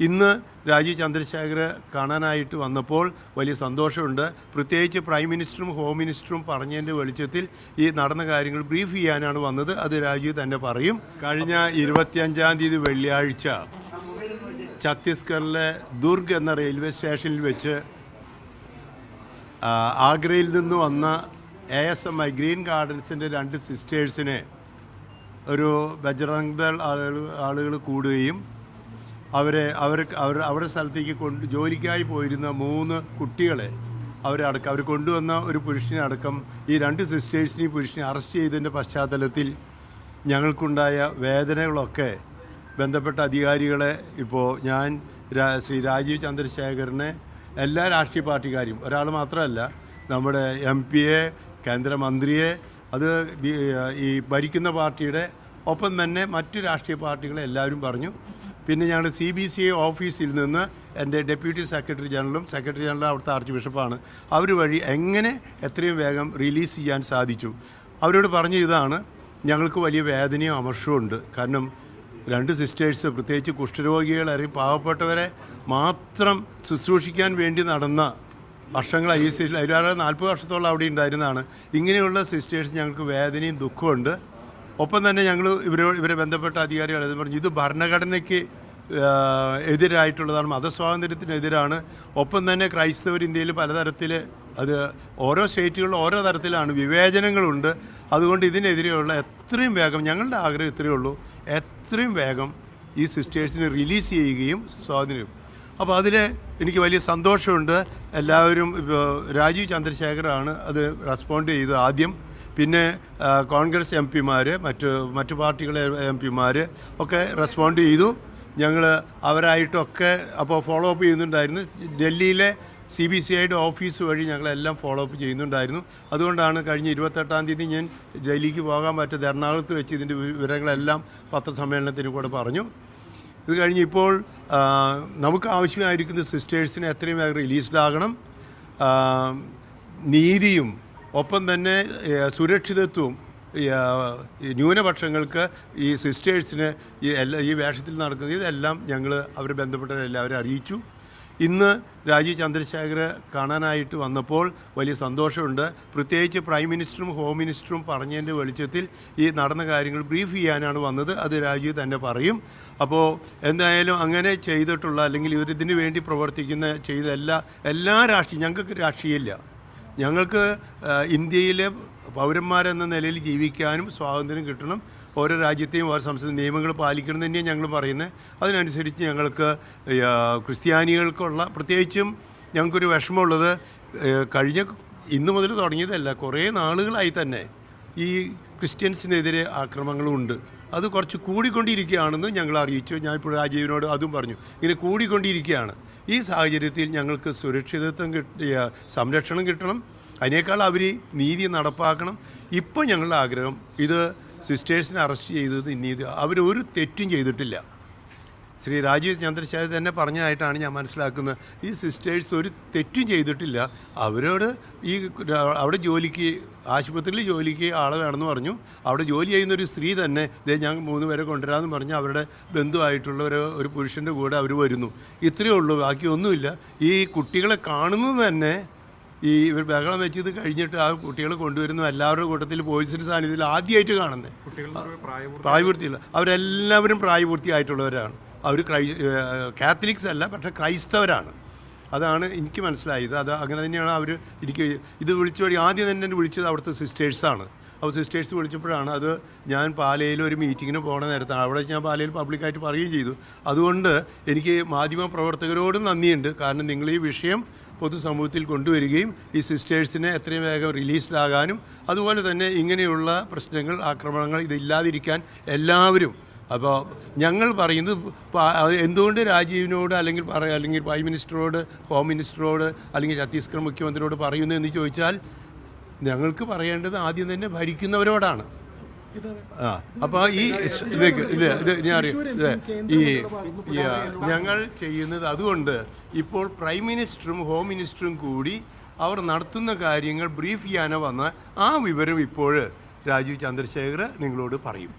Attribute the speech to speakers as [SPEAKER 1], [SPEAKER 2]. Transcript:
[SPEAKER 1] ഇന്ന് രാജീവ് ചന്ദ്രശേഖര കാണാനായിട്ട് വന്നപ്പോൾ വലിയ സന്തോഷമുണ്ട്. പ്രത്യേകിച്ച് പ്രൈം മിനിസ്റ്ററും ഹോം മിനിസ്റ്ററും പറഞ്ഞതിന്റെ വെളിച്ചത്തിൽ ഈ നടന്ന കാര്യങ്ങൾ ബ്രീഫ് ചെയ്യാനാണ് വന്നത്. അത് രാജീവ് തന്നെ പറയും. കഴിഞ്ഞ ഇരുപത്തിയഞ്ചാം തീയതി വെള്ളിയാഴ്ച ഛത്തീസ്ഗഡിലെ ദുർഗ് എന്ന റെയിൽവേ സ്റ്റേഷനിൽ വെച്ച് ആഗ്രയിൽ നിന്ന് വന്ന A S M I Green ഗാർഡൻസിന്റെ രണ്ട് സിസ്റ്റേഴ്സിനെ ഒരു ബജറംഗ്ദൾ ആളുകൾ ആളുകൾ കൂടുകയും അവരെ അവർ അവർ അവരുടെ സ്ഥലത്തേക്ക് കൊണ്ട് ജോലിക്കായി പോയിരുന്ന മൂന്ന് കുട്ടികളെ അവരെ അടക്കം അവർ കൊണ്ടുവന്ന ഒരു പുരുഷനെ അടക്കം ഈ രണ്ട് സിസ്റ്റേഴ്സിനെയും പുരുഷനെ അറസ്റ്റ് ചെയ്തതിന്റെ പശ്ചാത്തലത്തിൽ ഞങ്ങൾക്കുണ്ടായ വേദനകളൊക്കെ ബന്ധപ്പെട്ട അധികാരികളെ ഇപ്പോൾ ഞാൻ ശ്രീ രാജീവ് ചന്ദ്രശേഖരനെ എല്ലാ രാഷ്ട്രീയ പാർട്ടിക്കാരും ഒരാൾ മാത്രമല്ല നമ്മുടെ എം പിയെ കേന്ദ്രമന്ത്രിയെ അത് ഈ ഭരിക്കുന്ന പാർട്ടിയുടെ ഒപ്പം തന്നെ മറ്റു രാഷ്ട്രീയ പാർട്ടികളെ എല്ലാവരും പറഞ്ഞു. പിന്നെ ഞങ്ങൾ സി ബി സി ഐ ഓഫീസിൽ നിന്ന് എന്റെ ഡെപ്യൂട്ടി സെക്രട്ടറി ജനറലും സെക്രട്ടറി ജനറലും അവിടുത്തെ ആർച്ച് ബിഷപ്പാണ്. അവർ വഴി എങ്ങനെ എത്രയും വേഗം റിലീസ് ചെയ്യാൻ സാധിച്ചു. അവരോട് പറഞ്ഞ ഇതാണ് ഞങ്ങൾക്ക് വലിയ വേദനയും അമർഷവും ഉണ്ട്. കാരണം രണ്ട് സിസ്റ്റേഴ്സ് പ്രത്യേകിച്ച് കുഷ്ഠരോഗികൾ അല്ലെങ്കിൽ പാവപ്പെട്ടവരെ മാത്രം ശുശ്രൂഷിക്കാൻ വേണ്ടി നടന്ന വർഷങ്ങളായി ഈ സിസ്റ്റർ അതിലാറ് നാൽപ്പത് വർഷത്തോളം അവിടെ ഉണ്ടായിരുന്നതാണ്. ഇങ്ങനെയുള്ള സിസ്റ്റേഴ്സ് ഞങ്ങൾക്ക് വേദനയും ദുഃഖമുണ്ട് ഒപ്പം തന്നെ ഞങ്ങൾ ഇവരോട് ഇവരെ ബന്ധപ്പെട്ട അധികാരികൾ പറഞ്ഞു ഇത് ഭരണഘടനയ്ക്ക് എതിരായിട്ടുള്ളതാണ് മതസ്വാതന്ത്ര്യത്തിനെതിരാണ്. ഒപ്പം തന്നെ ക്രൈസ്തവർ ഇന്ത്യയിൽ പലതരത്തിൽ അത് ഓരോ സ്റ്റേറ്റുകളിലും ഓരോ തരത്തിലാണ് വിവേചനങ്ങളുണ്ട്. അതുകൊണ്ട് ഇതിനെതിരെയുള്ള എത്രയും വേഗം ഞങ്ങളുടെ ആഗ്രഹം ഇത്രയേ ഉള്ളൂ എത്രയും വേഗം ഈ സിസ്റ്റേഴ്സിനെ റിലീസ് ചെയ്യുകയും സ്വാതന്ത്ര്യം. അപ്പോൾ അതിൽ എനിക്ക് വലിയ സന്തോഷമുണ്ട്. എല്ലാവരും രാജീവ് ചന്ദ്രശേഖറാണ് അത് റെസ്പോണ്ട് ചെയ്തത് ആദ്യം. പിന്നെ കോൺഗ്രസ് എം പിമാർ മറ്റ് മറ്റു പാർട്ടികളെ എം പിമാർ ഒക്കെ റെസ്പോണ്ട് ചെയ്തു. ഞങ്ങൾ അവരായിട്ടൊക്കെ അപ്പോൾ ഫോളോ അപ്പ് ചെയ്യുന്നുണ്ടായിരുന്നു. ഡൽഹിയിലെ സി ബി സി ഐയുടെ ഓഫീസ് വഴി ഞങ്ങളെല്ലാം ഫോളോ അപ്പ് ചെയ്യുന്നുണ്ടായിരുന്നു. അതുകൊണ്ടാണ് കഴിഞ്ഞ ഇരുപത്തെട്ടാം തീയതി ഞാൻ ഡൽഹിക്ക് പോകാൻ പറ്റാതെ എറണാകുളത്ത് വെച്ച് ഇതിന്റെ വിവരങ്ങളെല്ലാം പത്രസമ്മേളനത്തിന് കൂടെ പറഞ്ഞു. ഇത് കഴിഞ്ഞ് ഇപ്പോൾ നമുക്ക് ആവശ്യമായിരിക്കുന്ന സിസ്റ്റേഴ്സിനെ എത്രയും വേഗം റിലീസ്ഡ് ആകണം. നീതിയും ഒപ്പം തന്നെ സുരക്ഷിതത്വവും ന്യൂനപക്ഷങ്ങൾക്ക് ഈ സിസ്റ്റേഴ്സിന് ഈ എല്ലാ ഈ വേഷത്തിൽ നടക്കുന്ന ഇതെല്ലാം ഞങ്ങൾ അവർ ബന്ധപ്പെട്ട എല്ലാവരും അറിയിച്ചു. ഇന്ന് രാജീവ് ചന്ദ്രശേഖര കാണാനായിട്ട് വന്നപ്പോൾ വലിയ സന്തോഷമുണ്ട്. പ്രത്യേകിച്ച് പ്രൈം മിനിസ്റ്ററും ഹോം മിനിസ്റ്ററും പറഞ്ഞതിന്റെ വെളിച്ചത്തിൽ ഈ നടന്ന കാര്യങ്ങൾ ബ്രീഫ് ചെയ്യാനാണ് വന്നത്. അത് രാജീവ് തന്നെ പറയും. അപ്പോൾ എന്തായാലും അങ്ങനെ ചെയ്തിട്ടുള്ള അല്ലെങ്കിൽ ഇവരിതിനു വേണ്ടി പ്രവർത്തിക്കുന്ന ചെയ്ത എല്ലാ എല്ലാ രാഷ്ട്രീയ ഞങ്ങൾക്ക് രാഷ്ട്രീയമില്ല. ഞങ്ങൾക്ക് ഇന്ത്യയിലെ പൗരന്മാരെന്ന നിലയിൽ ജീവിക്കാനും സ്വാതന്ത്ര്യം കിട്ടണം. ഓരോ രാജ്യത്തെയും ഓരോ സംസ്ഥാന നിയമങ്ങൾ പാലിക്കണം തന്നെയാണ് ഞങ്ങൾ പറയുന്നത്. അതിനനുസരിച്ച് ഞങ്ങൾക്ക് ക്രിസ്ത്യാനികൾക്കുള്ള പ്രത്യേകിച്ചും ഞങ്ങൾക്കൊരു വിഷമമുള്ളത് കഴിഞ്ഞ ഇന്നു മുതൽ തുടങ്ങിയതല്ല കുറേ നാളുകളായി തന്നെ ഈ ക്രിസ്ത്യൻസിനെതിരെ ആക്രമണങ്ങളുണ്ട് അത് കുറച്ച് കൂടിക്കൊണ്ടിരിക്കുകയാണെന്ന് ഞങ്ങൾ അറിയിച്ചു. ഞാൻ ഇപ്പോൾ രാജീവിനോട് അതും പറഞ്ഞു. ഇങ്ങനെ കൂടിക്കൊണ്ടിരിക്കുകയാണ്. ഈ സാഹചര്യത്തിൽ ഞങ്ങൾക്ക് സുരക്ഷിതത്വം കിട്ടിയ സംരക്ഷണം കിട്ടണം. അതിനേക്കാൾ അവർ നീതി നടപ്പാക്കണം. ഇപ്പോൾ ഞങ്ങളുടെ ആഗ്രഹം ഇത് സിസ്റ്റേഴ്സിനെ അറസ്റ്റ് ചെയ്തത് നീതി അവരൊരു തെറ്റും ചെയ്തിട്ടില്ല. ശ്രീ രാജീവ് ചന്ദ്രശേഖർ തന്നെ പറഞ്ഞതായിട്ടാണ് ഞാൻ മനസ്സിലാക്കുന്നത്. ഈ സിസ്റ്റേഴ്സ് ഒരു തെറ്റും ചെയ്തിട്ടില്ല. അവരോട് ഈ അവിടെ ജോലിക്ക് ആശുപത്രിയിൽ ജോലിക്ക് ആളെ വേണമെന്ന് പറഞ്ഞു. അവിടെ ജോലി ചെയ്യുന്ന ഒരു സ്ത്രീ തന്നെ ഇതേ ഞാൻ മൂന്ന് പേരെ കൊണ്ടുവരാമെന്ന് പറഞ്ഞ് അവരുടെ ബന്ധുവായിട്ടുള്ള ഒരു ഒരു പുരുഷന്റെ കൂടെ അവർ വരുന്നു. ഇത്രയേ ഉള്ളൂ ബാക്കി ഒന്നുമില്ല. ഈ കുട്ടികളെ കാണുന്നത് തന്നെ ഈ ഇവർ ബഹളം വെച്ച് ഇത് കഴിഞ്ഞിട്ട് ആ കുട്ടികളെ കൊണ്ടുവരുന്നു എല്ലാവരുടെ കൂട്ടത്തിൽ പോലീസിന്റെ സാന്നിധ്യത്തിൽ ആദ്യമായിട്ട് കാണുന്നത് പ്രായപൂർത്തിയില്ല. അവരെല്ലാവരും പ്രായപൂർത്തിയായിട്ടുള്ളവരാണ്. അവർ ക്രൈ കാത്തലിക്സ് അല്ല പക്ഷേ ക്രൈസ്തവരാണ്. അതാണ് എനിക്ക് മനസ്സിലായത്. അത് അങ്ങനെ തന്നെയാണ് അവർ എനിക്ക് ഇത് വിളിച്ചു വഴി ആദ്യം തന്നെ എന്നെ വിളിച്ചത് അവിടുത്തെ സിസ്റ്റേഴ്സാണ് അപ്പോൾ സിസ്റ്റേഴ്സ് വിളിച്ചപ്പോഴാണ് അത് ഞാൻ പാലയിൽ ഒരു മീറ്റിങ്ങിന് പോകണ നേരത്താണ് അവിടെ ഞാൻ പാലയിൽ പബ്ലിക്കായിട്ട് പറയുകയും ചെയ്തു. അതുകൊണ്ട് എനിക്ക് മാധ്യമ പ്രവർത്തകരോടും നന്ദിയുണ്ട്. കാരണം നിങ്ങൾ ഈ വിഷയം പൊതുസമൂഹത്തിൽ കൊണ്ടുവരികയും ഈ സിസ്റ്റേഴ്സിനെ എത്രയും വേഗം റിലീസ്ഡാകാനും അതുപോലെ തന്നെ ഇങ്ങനെയുള്ള പ്രശ്നങ്ങൾ ആക്രമണങ്ങൾ ഇതില്ലാതിരിക്കാൻ എല്ലാവരും അപ്പോൾ ഞങ്ങൾ പറയുന്നത് എന്തുകൊണ്ട് രാജീവിനോട് അല്ലെങ്കിൽ പറ അല്ലെങ്കിൽ പ്രൈം മിനിസ്റ്ററോട് ഹോം മിനിസ്റ്ററോട് അല്ലെങ്കിൽ ഛത്തീസ്ഗഡ് മുഖ്യമന്ത്രിയോട് പറയുന്നു എന്ന് ചോദിച്ചാൽ ഞങ്ങൾക്ക് പറയേണ്ടത് ആദ്യം തന്നെ ഭരിക്കുന്നവരോടാണ്. ആ അപ്പോൾ ഈ ഇല്ല ഇത് ഞാൻ അറിയാം ഈ, ഞങ്ങൾ ചെയ്യുന്നത് അതുകൊണ്ട് ഇപ്പോൾ പ്രൈം മിനിസ്റ്ററും ഹോം മിനിസ്റ്ററും കൂടി അവർ നടത്തുന്ന കാര്യങ്ങൾ ബ്രീഫ് ചെയ്യാനോ വന്ന ആ വിവരം ഇപ്പോൾ രാജീവ് ചന്ദ്രശേഖർ നിങ്ങളോട് പറയും.